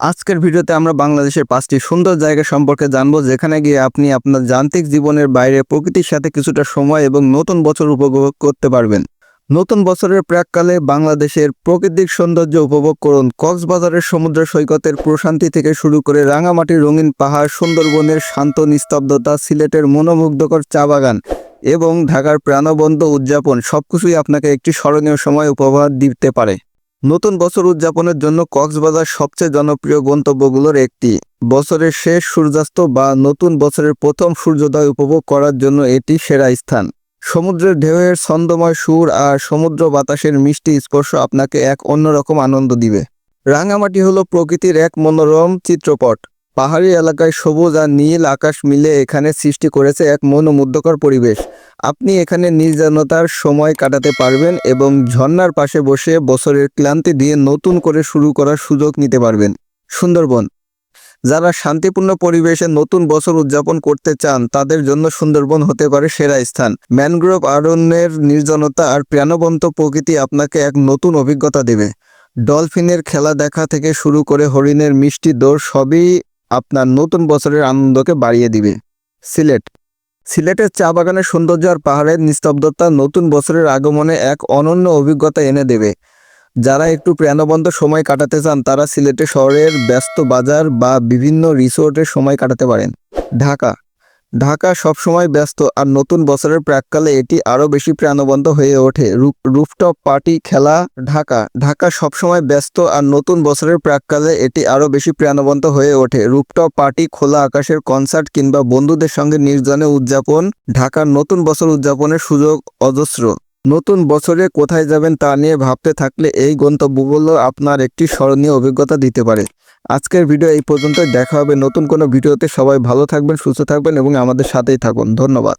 আজকের ভিডিওতে আমরা বাংলাদেশের পাঁচটি সুন্দর জায়গা সম্পর্কে জানব, যেখানে গিয়ে আপনি আপনার যান্ত্রিক জীবনের বাইরে প্রকৃতির সাথে কিছুটা সময় এবং নতুন বছর উপভোগ করতে পারবেন। নতুন বছরের প্রাককালে বাংলাদেশের প্রাকৃতিক সৌন্দর্য উপভোগ করুন। কক্সবাজারের সমুদ্র সৈকতের প্রশান্তি থেকে শুরু করে রাঙামাটির রঙিন পাহাড়, সুন্দরবনের শান্ত নিস্তব্ধতা, সিলেটের মনোমুগ্ধকর চা বাগান এবং ঢাকার প্রাণবন্ত উদযাপন সবকিছুই আপনাকে একটি স্মরণীয় সময় উপহার দিতে পারে। নতুন বছর উদযাপনের জন্য কক্সবাজার সবচেয়ে জনপ্রিয় গন্তব্যগুলোর একটি। বছরের শেষ সূর্যাস্ত বা নতুন বছরের প্রথম সূর্যোদয় উপভোগ করার জন্য এটি সেরা স্থান। সমুদ্রের ঢেউয়ের ছন্দময় সুর আর সমুদ্র বাতাসের মিষ্টি স্পর্শ আপনাকে এক অন্যরকম আনন্দ দিবে। রাঙামাটি হলো প্রকৃতির এক মনোরম চিত্রপট। পাহাড়ি এলাকায় সবুজ আর নীল আকাশ মিলে এখানে সৃষ্টি করেছে এক মনোমুগ্ধকর পরিবেশ। আপনি এখানে নির্জনতার সময় কাটাতে পারবেন এবং ঝর্ণার পাশে বসে বছরের ক্লান্তি দিয়ে নতুন করে শুরু করার সুযোগ নিতে পারবেন। সুন্দরবন। যারা শান্তিপূর্ণ পরিবেশে নতুন বছর উদযাপন করতে চান, তাদের জন্য সুন্দরবন হতে পারে সেরা স্থান। ম্যানগ্রোভ আরণ্যের নির্জনতা আর প্রাণবন্ত প্রকৃতি আপনাকে এক নতুন অভিজ্ঞতা দেবে। ডলফিনের খেলা দেখা থেকে শুরু করে হরিণের মিষ্টি দৌড় সবই আপনার নতুন বছরের আনন্দকে বাড়িয়ে দিবে। সিলেট। সিলেটের চা বাগানের সৌন্দর্য আর পাহাড়ের নিস্তব্ধতা নতুন বছরের আগমনে এক অনন্য অভিজ্ঞতা এনে দেবে। যারা একটু প্রাণবন্ত সময় কাটাতে চান, তারা সিলেটে শহরের ব্যস্ত বাজার বা বিভিন্ন রিসোর্টে সময় কাটাতে পারেন। ঢাকা ঢাকা সবসময় ব্যস্ত আর নতুন বছরের প্রাককালে এটি আরও বেশি প্রাণবন্ত হয়ে ওঠে। রুফটপ পার্টি, খেলা, ঢাকা। ঢাকা সবসময় ব্যস্ত আর নতুন বছরের প্রাককালে এটি আরও বেশি প্রাণবন্ত হয়ে ওঠে। রুফটপ পার্টি, খোলা আকাশের কনসার্ট কিংবা বন্ধুদের সঙ্গে নির্জনে উদযাপন ঢাকার নতুন বছর উদযাপনের সুযোগ অজস্র। নতুন বছরে কোথায় যাবেন তা নিয়ে ভাবতে থাকলে এই গন্তব্যগুলো আপনার একটি স্মরণীয় অভিজ্ঞতা দিতে পারে। আজকের ভিডিও এই পর্যন্তই। দেখা হবে নতুন কোনো ভিডিওতে। সবাই ভালো থাকবেন, সুস্থ থাকবেন এবং আমাদের সাথেই থাকুন। ধন্যবাদ।